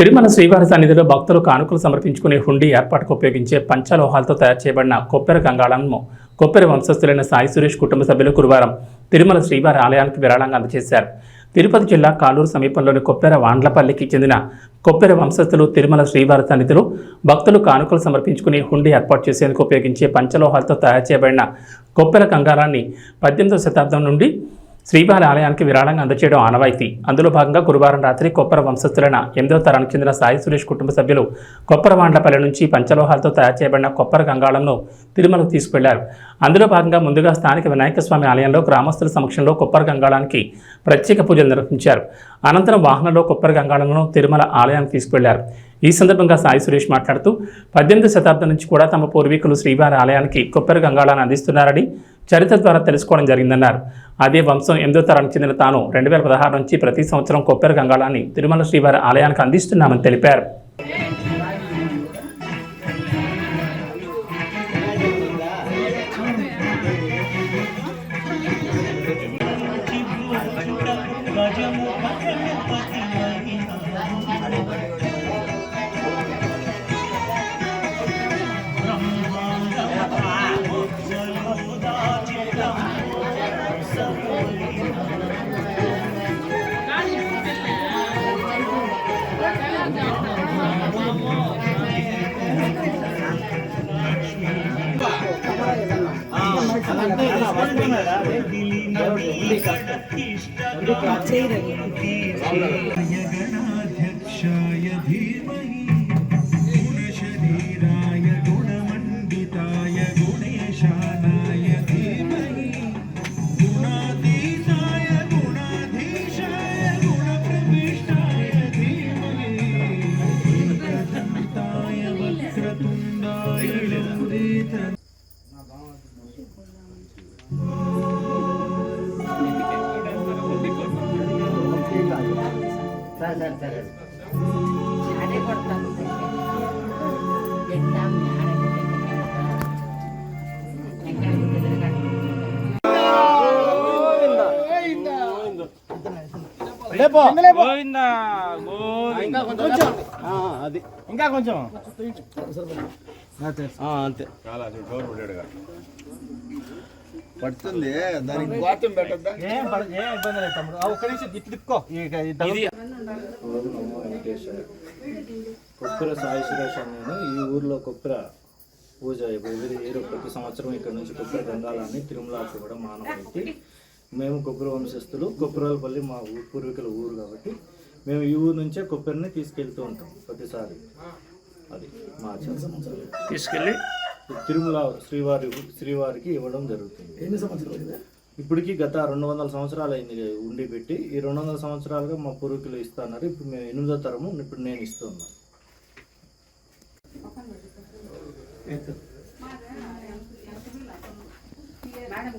తిరుమల శ్రీవారి సన్నిధిలో భక్తులు కానుకలు సమర్పించుకునే హుండీ ఏర్పాటుకు ఉపయోగించే పంచలోహాలతో తయారు చేయబడిన కొప్పెర గంగాళంను కొప్పెర వంశస్థులైన సాయి సురేష్ కుటుంబ సభ్యులు గురువారం తిరుమల శ్రీవారి ఆలయానికి విరాళంగా అందజేశారు. తిరుపతి జిల్లా కాలూరు సమీపంలోని కొప్పెర వాండ్లపల్లికి చెందిన కొప్పెర వంశస్థులు తిరుమల శ్రీవారి సన్నిధిలో భక్తులు కానుకలు సమర్పించుకుని హుండీ ఏర్పాటు చేసేందుకు ఉపయోగించే పంచలోహాలతో తయారు చేయబడిన కొప్పెర కంగారాన్ని పద్దెనిమిదవ శతాబ్దం నుండి శ్రీవారి ఆలయానికి విరాళంగా అందచేయడం ఆనవాయితీ. అందులో భాగంగా గురువారం రాత్రి కొప్పర వంశస్థులైన ఎనిమిదవ తరానికి చెందిన సాయి సురేష్ కుటుంబ సభ్యులు కొప్పర వాండ్లపల్లి నుంచి పంచలోహాలతో తయారు చేయబడిన కొప్పర గంగాళంను తిరుమలకు తీసుకెళ్ళారు అందులో భాగంగా ముందుగా స్థానిక వినాయక స్వామి ఆలయంలో గ్రామస్తుల సమక్షంలో కొప్పర గంగాళానికి ప్రత్యేక పూజలు నిర్వహించారు. అనంతరం వాహనంలో కొప్పర గంగాళంను తిరుమల ఆలయానికి తీసుకెళ్ళారు ఈ సందర్భంగా సాయి సురేష్ మాట్లాడుతూ పద్దెనిమిది శతాబ్దం నుంచి కూడా తమ పూర్వీకులు శ్రీవారి ఆలయానికి కొప్పర గంగాళాన్ని అందిస్తున్నారని చరిత్ర ద్వారా తెలుసుకోవడం జరిగిందన్నారు. అదే వంశం ఎనిమిదో తరానికి చెందిన తాను రెండు వేల పదహారు నుంచి ప్రతి సంవత్సరం కొప్పర గంగాళాన్ని తిరుమల శ్రీవారి ఆలయానికి అందిస్తున్నామని తెలిపారు. गणाध्यक्षाय धीमहि गुणशरीराय गुणमण्डिताय गुणेशानाय धीमहि गुणातीताय गुणाधीशाय गुणप्रविष्टाय धीमहि एकदन्ताय సరే సరే అదే కొడతాను. అది ఇంకా కొంచెం అంతే పడుతుంది. దానికి బాత్రూమ్ పెట్టద్దా? ఏం ఇబ్బంది లేదు తమ్ముడు. ఒక్క నిమిషం తిప్పుకో. ఇది తగులు- కొప్పెర సాయి సురేష్ నేను ఈ ఊర్లో కొప్పెర పూజ ఎవరి ఇయర్ ప్రతి సంవత్సరం ఇక్కడ నుంచి కొప్పెర గంగాలాన్ని తిరుమలకి ఇవ్వడం మానవైతే మేము కొబ్బరి వంశస్థులు. కొబ్బరిపల్లి మా ఊ- పూర్వీకుల ఊరు కాబట్టి మేము ఈ ఊరు నుంచే కొబ్బరిని తీసుకెళ్తూ ఉంటాం ప్రతిసారి. అది మా ఆచారం తీసుకెళ్ళి తిరుమల శ్రీవారి శ్రీవారికి ఇవ్వడం జరుగుతుంది. ఇప్పటికి గత రెండు వందల సంవత్సరాలు అయింది ఉండి పెట్టి ఈ రెండు వందల సంవత్సరాలుగా మా పూర్వీకులు ఇస్తున్నారు. ఇప్పుడు మేము ఎనిమిదో తరము ఇప్పుడు నేను ఇస్తున్నాను. మేడం